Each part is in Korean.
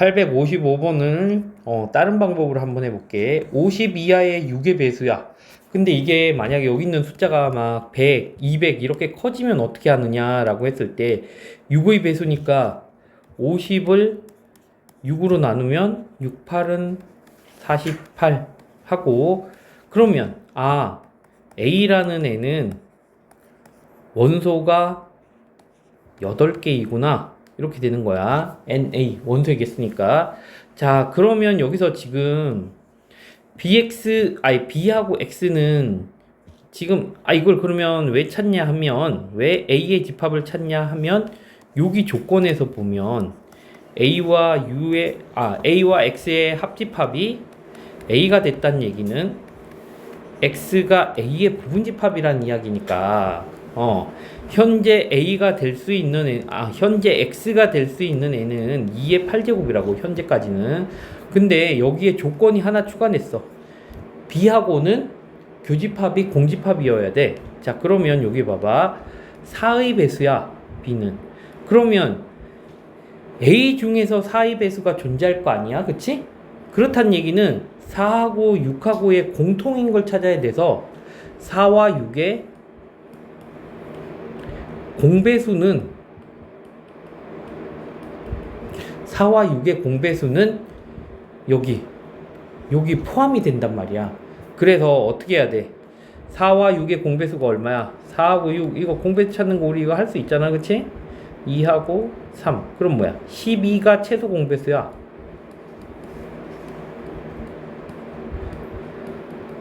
855번은 어, 다른 방법으로 한번 해볼게. 50 이하의 6의 배수야. 근데 이게 만약에 여기 있는 숫자가 막 100, 200 이렇게 커지면 어떻게 하느냐라고 했을 때 6의 배수니까 50을 6으로 나누면 6, 8은 48 하고 그러면 아 A라는 애는 원소가 8개이구나. 이렇게 되는 거야. NA, 원소이겠으니까. 자, 그러면 여기서 지금 BX, 아니, B하고 X는 지금, 아, 이걸 그러면 왜 찾냐 하면, 왜 A의 집합을 찾냐 하면, 여기 조건에서 보면, A와 U의, 아, A와 X의 합집합이 A가 됐다는 얘기는, X가 A의 부분집합이라는 이야기니까, 어, 현재 A가 될 수 있는 애, 아, 현재 X가 될 수 있는 애는 2의 8제곱이라고, 현재까지는. 근데 여기에 조건이 하나 추가됐어. B하고는 교집합이 공집합이어야 돼. 자, 그러면 여기 봐봐. 4의 배수야, B는. 그러면 A 중에서 4의 배수가 존재할 거 아니야? 그치? 그렇단 얘기는 4하고 6하고의 공통인 걸 찾아야 돼서 4와 6의 공배수는 4와 6의 공배수는 여기 여기 포함이 된단 말이야. 그래서 어떻게 해야 돼? 4와 6의 공배수가 얼마야? 4하고 6 이거 공배수 찾는 거 우리 이거 할 수 있잖아. 그치? 2하고 3 그럼 뭐야? 12가 최소 공배수야.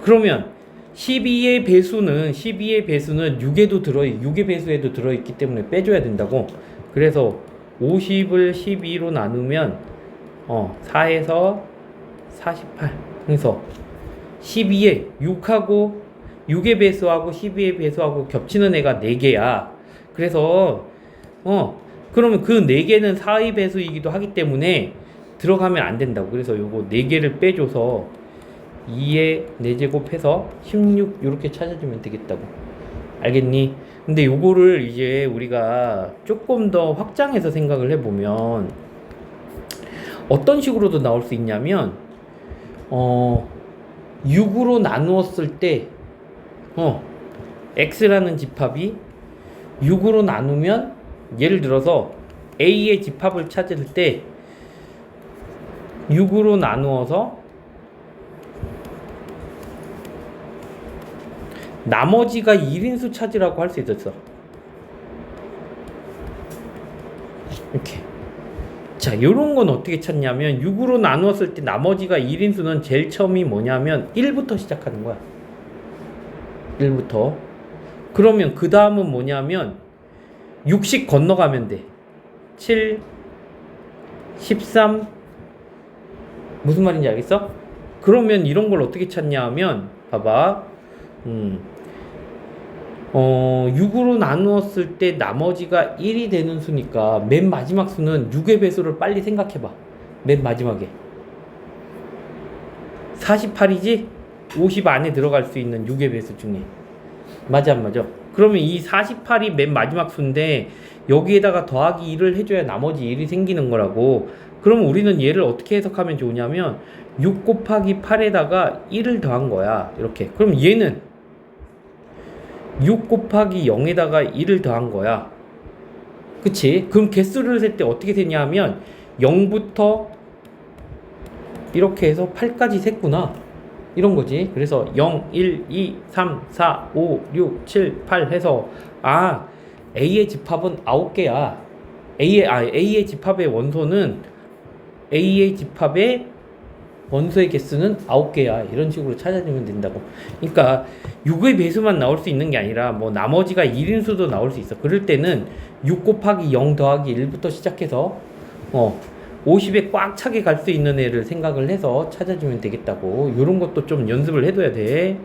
그러면 12의 배수는 12의 배수는 6에도 들어 6의 배수에도 들어 있기 때문에 빼줘야 된다고. 그래서 50을 12로 나누면 어 4에서 48. 그래서 12에 6하고 6의 배수하고 12의 배수하고 겹치는 애가 4개야. 그래서 어 그러면 그 4개는 4의 배수이기도 하기 때문에 들어가면 안 된다고. 그래서 요거 4개를 빼줘서 2의 4제곱 해서 16 이렇게 찾아주면 되겠다고. 알겠니? 근데 요거를 이제 우리가 조금 더 확장해서 생각을 해보면 어떤 식으로도 나올 수 있냐면 어 6으로 나누었을 때 어, x라는 집합이 6으로 나누면 예를 들어서 a의 집합을 찾을 때 6으로 나누어서 나머지가 1인수 찾으라고 할 수 있었어. 이렇게. 자, 요런 건 어떻게 찾냐면 6으로 나누었을 때 나머지가 1인수는 제일 처음이 뭐냐면 1부터 시작하는 거야. 1부터. 그러면 그 다음은 뭐냐면 60 건너가면 돼. 7, 13, 무슨 말인지 알겠어? 그러면 이런 걸 어떻게 찾냐 하면, 봐봐. 음, 어, 6으로 나누었을 때 나머지가 1이 되는 수니까 맨 마지막 수는 6의 배수를 빨리 생각해봐. 맨 마지막에. 48이지? 50 안에 들어갈 수 있는 6의 배수 중에. 맞아, 안 맞아? 그러면 이 48이 맨 마지막 수인데 여기에다가 더하기 1을 해줘야 나머지 1이 생기는 거라고. 그럼 우리는 얘를 어떻게 해석하면 좋으냐면 6 곱하기 8에다가 1을 더한 거야. 이렇게. 그럼 얘는 6 곱하기 0에다가 1을 더한 거야. 그치? 그럼 개수를 셀 때 어떻게 되냐 하면 0부터 이렇게 해서 8까지 셌구나. 이런 거지. 그래서 0, 1, 2, 3, 4, 5, 6, 7, 8 해서 아, A의 집합은 9개야. A의 아, A의 집합의 원소는 A의 집합의 원소의 개수는 9개야. 이런 식으로 찾아주면 된다고. 그러니까 6의 배수만 나올 수 있는 게 아니라 뭐 나머지가 1인수도 나올 수 있어. 그럴 때는 6 곱하기 0 더하기 1부터 시작해서 어 50에 꽉 차게 갈 수 있는 애를 생각을 해서 찾아주면 되겠다고. 이런 것도 좀 연습을 해둬야 돼.